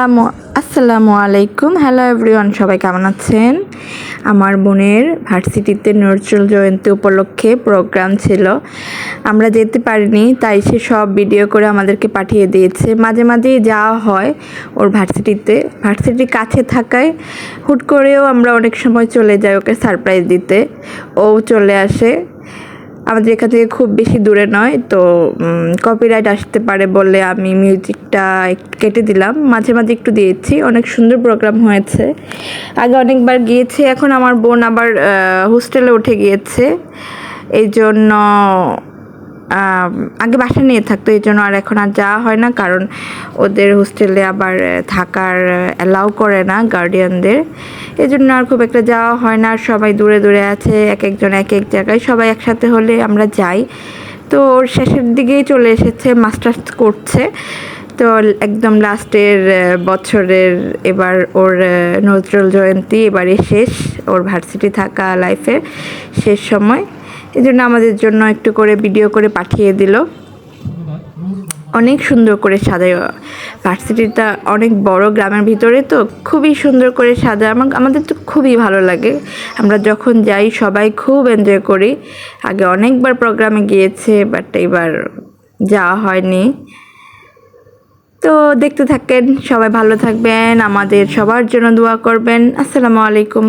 আসসালামু আলাইকুম। Hello everyone সবাই কেমন আছেন? আমার বোনের ভার্সিটিতে নজরুল জয়ন্তী উপলক্ষে প্রোগ্রাম ছিল। আমরা যেতে পারিনি, তাই সে সব ভিডিও করে আমাদেরকে পাঠিয়ে দিয়েছে। মাঝে মাঝেই যাওয়া হয় ওর ভার্সিটিতে। ভার্সিটি কাছে থাকায় হুট করেও আমরা অনেক সময় চলে যাই ওকে সারপ্রাইজ দিতে। ও চলে আসে। আমাদের এখান থেকে খুব বেশি দূরে নয়, তো কপিরাইট আসতে পারে বলে আমি মিউজিকটা কেটে দিলাম। মাঝে মাঝে একটু দিয়েছি, অনেক সুন্দর প্রোগ্রাম হয়েছে। আগে অনেকবার গিয়েছি, এখন আমার বোন আবার হোস্টেলে উঠে গিয়েছে। এই জন্য আগে বাসা নিয়ে থাকতো, এই জন্য আর এখন আর যাওয়া হয় না, কারণ ওদের হোস্টেলে আবার থাকার অ্যালাউ করে না গার্ডিয়ানদের এই জন্য আর খুব একটা যাওয়া হয় না, আর সবাই দূরে দূরে আছে, এক একজন এক এক জায়গায়, সবাই একসাথে হলে আমরা যাই। তো ওর শেষের দিকেই চলে এসেছে মাস্টার্স করছে। তো একদম লাস্টের বছরের এবার ওর নজরুল জয়ন্তী এবারে শেষ, ওর ভার্সিটি থাকা লাইফের শেষ সময়। এই জন্য আমাদের জন্য একটু করে ভিডিও করে পাঠিয়ে দিল। অনেক সুন্দর করে সাজায়। ভার্সিটিটা অনেক বড় গ্রামের ভিতরে তো খুবই সুন্দর করে সাজায়। আমার, আমাদের তো খুবই ভালো লাগে। আমরা যখন যাই সবাই খুব এনজয় করি। আগে অনেকবার প্রোগ্রামে গিয়েছে বাট এবার যাওয়া হয়নি। তো দেখতে থাকেন, সবাই ভালো থাকবেন, আমাদের সবার জন্য দোয়া করবেন। আসসালামু আলাইকুম।